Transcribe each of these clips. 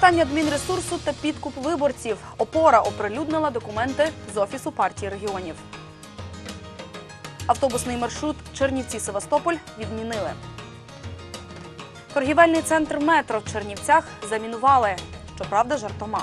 Використання адмінресурсу та підкуп виборців. Опора оприлюднила документи з офісу партії регіонів. Автобусний маршрут Чернівці-Севастополь відмінили. Торгівельний центр метро в Чернівцях замінували. Щоправда, жартома.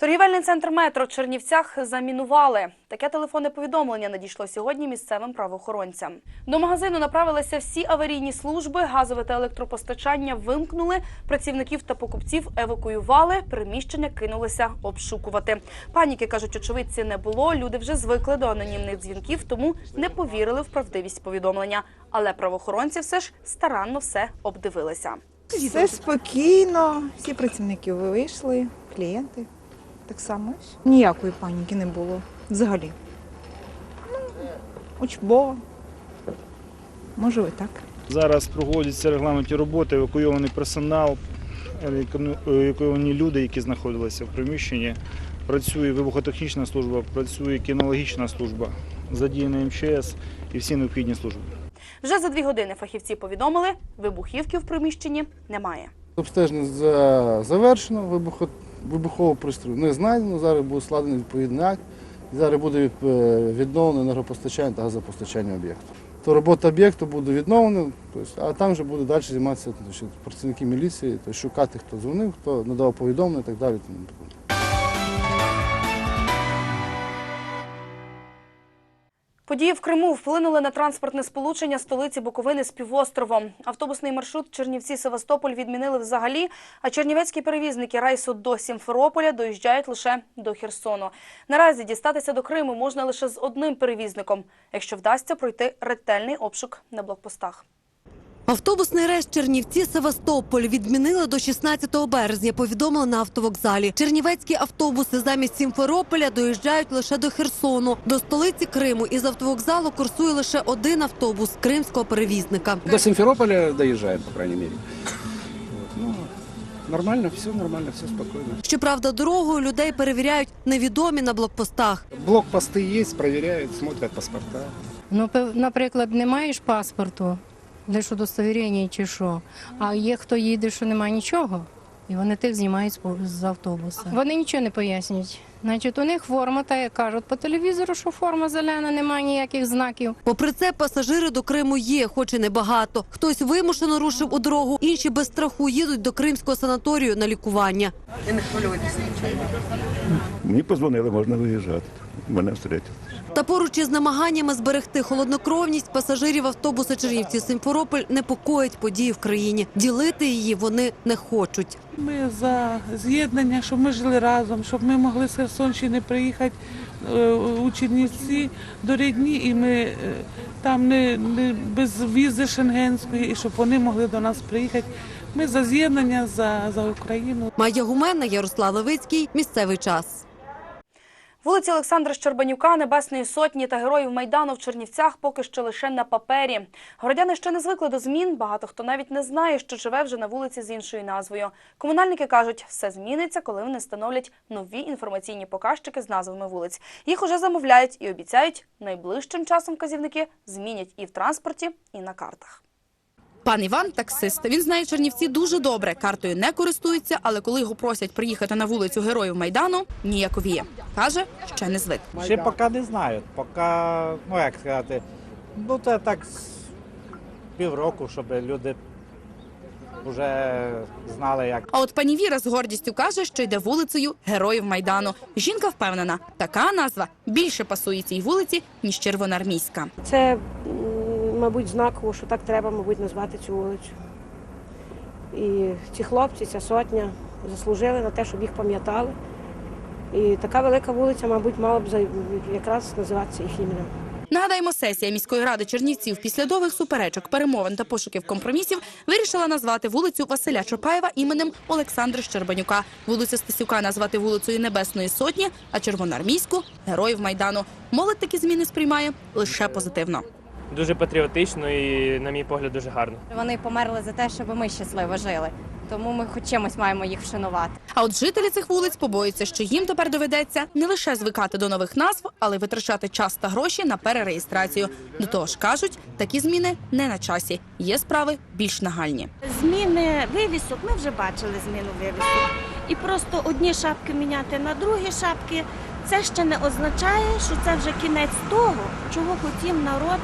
Торгівельний центр метро в Чернівцях замінували. Таке телефонне повідомлення надійшло сьогодні місцевим правоохоронцям. До магазину направилися всі аварійні служби, газове та електропостачання вимкнули. Працівників та покупців евакуювали. Приміщення кинулися обшукувати. Паніки кажуть, очевидці не було. Люди вже звикли до анонімних дзвінків, тому не повірили в правдивість повідомлення. Але правоохоронці все ж старанно все обдивилися. Все спокійно, всі працівники вийшли, клієнти так само. Ніякої паніки не було взагалі. Ну, учбово. Може, і так. Зараз проводяться регламентні роботи, евакуйований персонал, еваку- евакуйовані люди, які знаходилися в приміщенні. Працює вибухотехнічна служба, працює кінологічна служба, задіяна МЧС і всі необхідні служби. Вже за дві години фахівці повідомили, вибухівки в приміщенні немає. Обстеження за- завершено, вибухо, вибухового пристрою не знайдено. Зараз буде складений відповідний акт. І зараз буде е, відновлено енергопостачання та газопостачання об'єкту. То робота об'єкту буде відновлена, тобто, а там вже буде далі займатися працівники міліції, шукати, хто дзвонив, хто надавав повідомлення і так далі. Події в Криму вплинули на транспортне сполучення столиці Буковини з півостровом. Автобусний маршрут Чернівці-Севастополь відмінили взагалі, а чернівецькі перевізники рейсу до Сімферополя доїжджають лише до Херсону. Наразі дістатися до Криму можна лише з одним перевізником, якщо вдасться пройти ретельний обшук на блокпостах. Автобусний рейс Чернівці Севастополь відмінили до 16 березня. Повідомили на автовокзалі. Чернівецькі автобуси замість Сімферополя доїжджають лише до Херсону. До столиці Криму із автовокзалу курсує лише один автобус кримського перевізника. До Симферополя доезжаем, по крайней мере. Вот, ну, нормально, все нормально, все спокойно. Щоправда, дорогою людей перевіряють невідомі на блокпостах. Блокпосты есть, проверяют, смотрят паспорта. Ну, наприклад, не маєш паспорту, лише удостовірення чи що, а є хто їде, що немає нічого, і вони тих знімають з автобуса. Вони нічого не пояснюють. Значить, у них форма, та як кажуть по телевізору, що форма зелена, немає ніяких знаків. Попри це, пасажири до Криму є, хоч і небагато. Хтось вимушено рушив у дорогу, інші без страху їдуть до кримського санаторію на лікування. Мені позвонили, можна виїжджати. Мене встрітили. Та поруч із намаганнями зберегти холоднокровність пасажирів автобуса Чернівці Симферополь непокоїть події в країні. Ділити її вони не хочуть. Ми за з'єднання, щоб ми жили разом, щоб ми могли з Херсонщини приїхати е, у Чернівці до рідні, і ми е, там не, не без візи шенгенської, і щоб вони могли до нас приїхати. Ми за з'єднання, за, за Україну. Майя Гуменна, Ярослав Левицький. Місцевий час. Вулиці Олександра Щербанюка, Небесної Сотні та Героїв Майдану в Чернівцях поки що лише на папері. Городяни ще не звикли до змін. Багато хто навіть не знає, що живе вже на вулиці з іншою назвою. Комунальники кажуть, все зміниться, коли вони встановлять нові інформаційні показчики з назвами вулиць. Їх уже замовляють і обіцяють, найближчим часом вказівники змінять і в транспорті, і на картах. Пан Іван таксист. Він знає Чернівці дуже добре. Картою не користується, але коли його просять приїхати на вулицю Героїв Майдану, ніяковіє. Каже, ще не звик. Ще поки не знаю. Поки, ну як сказати, ну це так півроку, щоб люди вже знали, як. А от пані Віра з гордістю каже, що йде вулицею Героїв Майдану. Жінка впевнена, така назва більше пасує цій вулиці ніж червоноармійська. Це, мабуть, знаково, що так треба, мабуть, назвати цю вулицю. І ці хлопці, ця сотня заслужили на те, щоб їх пам'ятали. І така велика вулиця, мабуть, мала б якраз називатися їх іменем. Нагадаємо, сесія міської ради Чернівців після довгих суперечок, перемовин та пошуків компромісів вирішила назвати вулицю Василя Чапаєва іменем Олександра Щербанюка. Вулицю Стасюка назвати вулицею Небесної Сотні, а червоноармійську Героїв Майдану. Молодь такі зміни сприймає лише позитивно. Дуже патріотично і, на мій погляд, дуже гарно. Вони померли за те, щоб ми щасливо жили. тому ми хоч чимось маємо їх вшанувати. А от жителі цих вулиць побоюються, що їм тепер доведеться не лише звикати до нових назв, але й витрачати час та гроші на перереєстрацію. До того ж кажуть, такі зміни не на часі. Є справи більш нагальні. Зміни вивісок, ми вже бачили зміну вивісок. І просто одні шапки міняти на другі шапки, це ще не означає, що це вже кінець того, чого хотів народ.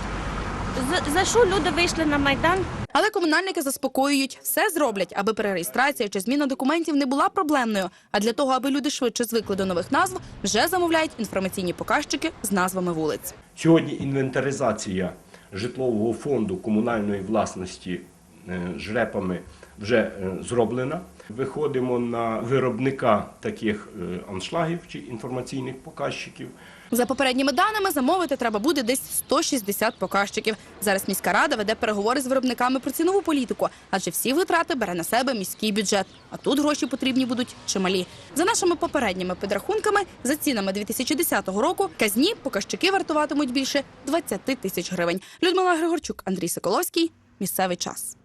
За, за що люди вийшли на Майдан Але комунальники заспокоюють, все зроблять, аби перереєстрація чи зміна документів не була проблемною. А для того, аби люди швидше звикли до нових назв, вже замовляють інформаційні показчики з назвами вулиць. Сьогодні інвентаризація житлового фонду комунальної власності е, жрепами вже е, зроблена. Виходимо на виробника таких е, аншлагів чи інформаційних показчиків. За попередніми даними, замовити треба буде десь 160 показчиків. Зараз міська рада веде переговори з виробниками про цінову політику, адже всі витрати бере на себе міський бюджет. А тут гроші потрібні будуть чималі. За нашими попередніми підрахунками, за цінами 2010 року, казні показчики вартуватимуть більше 20 тисяч гривень. Людмила Григорчук, Андрій Соколовський. Місцевий час.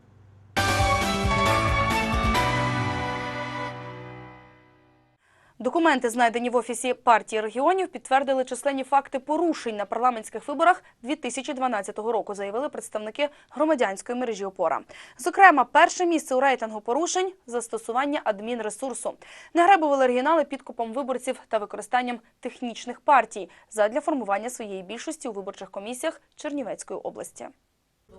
Документи, знайдені в офісі партії регіонів, підтвердили численні факти порушень на парламентських виборах 2012 року, заявили представники громадянської мережі ОПОРА. Зокрема, перше місце у рейтингу порушень застосування адмінресурсу. Не гребували оригінали підкупом виборців та використанням технічних партій задля формування своєї більшості у виборчих комісіях Чернівецької області.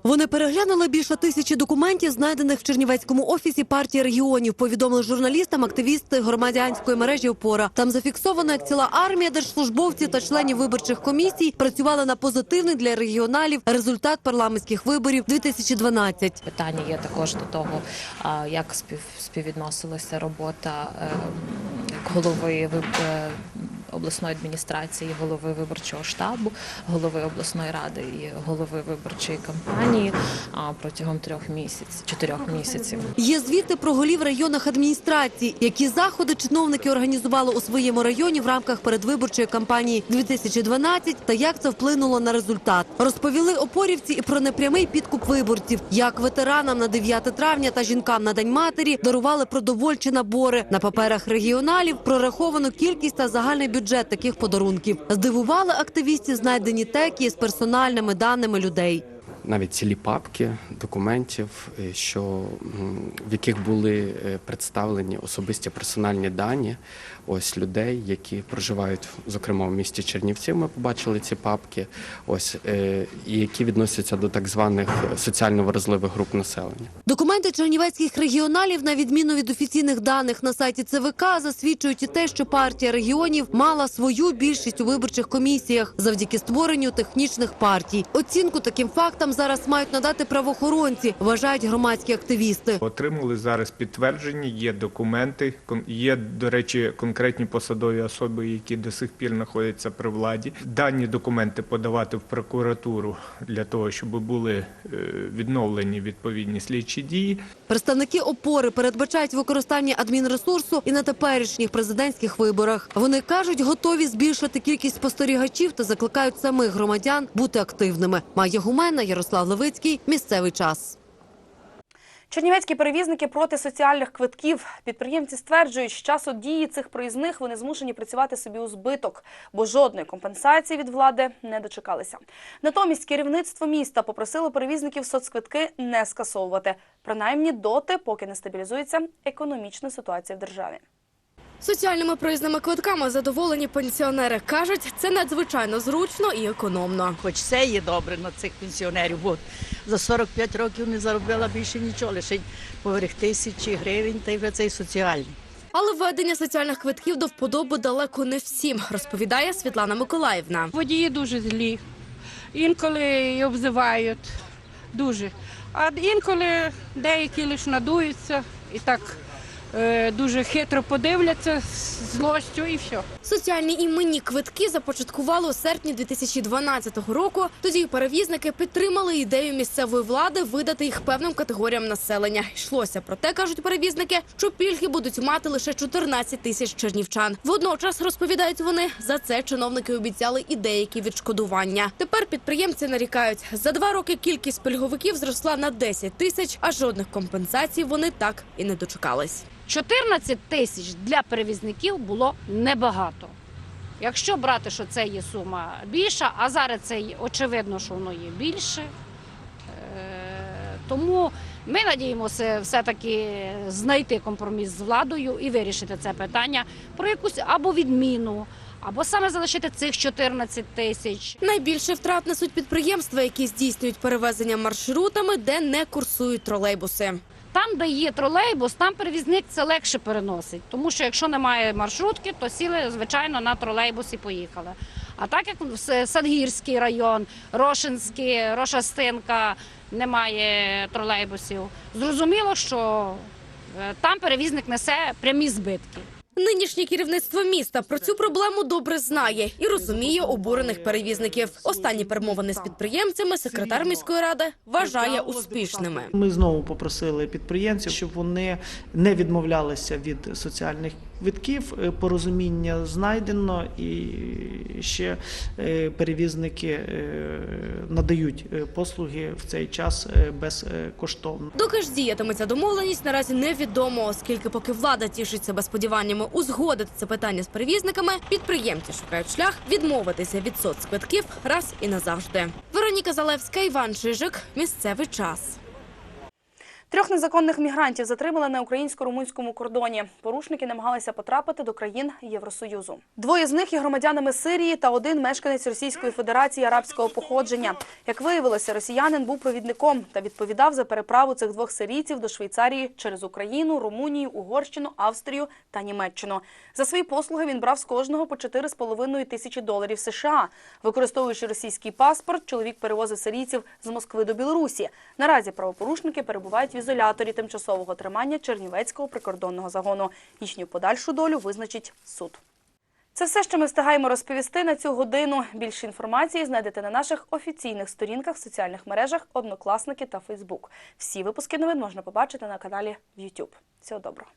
Вони переглянули більше тисячі документів, знайдених в Чернівецькому офісі партії регіонів. Повідомили журналістам активісти громадянської мережі «Опора». Там зафіксовано, як ціла армія держслужбовців та членів виборчих комісій працювали на позитивний для регіоналів результат парламентських виборів 2012. Питання є також до того, як спів, співвідносилася робота е, голови е, обласної адміністрації, голови виборчого штабу, голови обласної ради і голови виборчої кампанії протягом трьох місяців, чотирьох місяців. Є звіти про голів районних адміністрацій, які заходи чиновники організували у своєму районі в рамках передвиборчої кампанії 2012 та як це вплинуло на результат. Розповіли опорівці і про непрямий підкуп виборців, як ветеранам на 9 травня та жінкам на День матері дарували продовольчі набори. На паперах регіоналів прораховану кількість та загальний бюджет таких подарунків. Здивували активістів знайдені теки з персональними даними людей. Навіть цілі папки документів, е, що в яких були е, представлені особисті персональні дані ось людей, які проживають, зокрема в місті Чернівці. Ми побачили ці папки, ось е, і які відносяться до так званих соціально вразливих груп населення. Документи чернівецьких регіоналів, на відміну від офіційних даних на сайті ЦВК, засвідчують і те, що партія регіонів мала свою більшість у виборчих комісіях завдяки створенню технічних партій. Оцінку таким фактам зараз мають надати правоохоронці, вважають громадські активісти. Отримали зараз підтвердження, є документи, є, до речі, конкретні посадові особи, які до сих пір знаходяться при владі. Дані документи подавати в прокуратуру для того, щоб були е, відновлені відповідні слідчі дії. Представники опори передбачають використання адмінресурсу і на теперішніх президентських виборах. Вони кажуть, готові збільшити кількість спостерігачів та закликають самих громадян бути активними. Майя Гумена, Ярослав Левицький. Місцевий час. Чернівецькі перевізники проти соціальних квитків. Підприємці стверджують, з часу дії цих проїзних вони змушені працювати собі у збиток, бо жодної компенсації від влади не дочекалися. Натомість керівництво міста попросило перевізників соцквитки не скасовувати, принаймні доти, поки не стабілізується економічна ситуація в державі. Соціальними проїзними квитками задоволені пенсіонери кажуть, це надзвичайно зручно і економно. Хоч це є добре на цих пенсіонерів, бо за 45 років не заробила більше нічого, лише поверх тисячі гривень, та й вже цей соціальний. Але введення соціальних квитків до вподоби далеко не всім, розповідає Світлана Миколаївна. Водії дуже злі. Інколи й обзивають дуже. А інколи деякі лише надуються і так дуже хитро подивляться з злостю і все. Соціальні іменні квитки започаткували у серпні 2012 року. Тоді перевізники підтримали ідею місцевої влади видати їх певним категоріям населення. Йшлося про те, кажуть перевізники, що пільги будуть мати лише 14 тисяч чернівчан. Водночас розповідають вони, за це чиновники обіцяли і деякі відшкодування. Тепер підприємці нарікають, за два роки кількість пільговиків зросла на 10 тисяч, а жодних компенсацій вони так і не дочекались. 14 тисяч для перевізників було небагато. Якщо брати, що це є сума більша, а зараз це очевидно, що воно є більше. Е, Тому ми надіємося все-таки знайти компроміс з владою і вирішити це питання про якусь або відміну, або саме залишити цих 14 тисяч. Найбільше втрат несуть підприємства, які здійснюють перевезення маршрутами, де не курсують тролейбуси. Там, де є тролейбус, там перевізник це легше переносить. Тому що якщо немає маршрутки, то сіли, звичайно, на тролейбус і поїхали. А так як Садгірський район, Рошинський, Рошастинка немає тролейбусів, зрозуміло, що е, там перевізник несе прямі збитки. Нинішнє керівництво міста про цю проблему добре знає і розуміє обурених перевізників. Останні перемовини з підприємцями секретар міської ради вважає успішними. Ми знову попросили підприємців, щоб вони не відмовлялися від соціальних квитків. Е, Порозуміння знайдено, і ще е, перевізники е, надають послуги в цей час безкоштовно. Доки ж діятиметься домовленість, наразі невідомо, оскільки поки влада тішить себе сподіваннями узгодити це питання з перевізниками, підприємці шукають шлях відмовитися від соцквитків раз і назавжди. Вероніка Залевська, Іван Чижик. Місцевий час. Трьох незаконних мігрантів затримали на українсько-румунському кордоні. Порушники намагалися потрапити до країн Євросоюзу. Двоє з них є громадянами Сирії та один мешканець Російської Федерації арабського походження. Як виявилося, росіянин був провідником та відповідав за переправу цих двох сирійців до Швейцарії через Україну, Румунію, Угорщину, Австрію та Німеччину. За свої послуги він брав з кожного по 4,5 тисячі доларів США. Використовуючи російський паспорт, чоловік перевозив сирійців з Москви до Білорусі. Наразі правопорушники перебувають ізоляторі тимчасового тримання Чернівецького прикордонного загону. Їхню подальшу долю визначить суд. Це все, що ми встигаємо розповісти на цю годину. Більше інформації знайдете на наших офіційних сторінках соціальних мережах Однокласники та Фейсбук. Всі випуски новин можна побачити на каналі в YouTube. Всього доброго.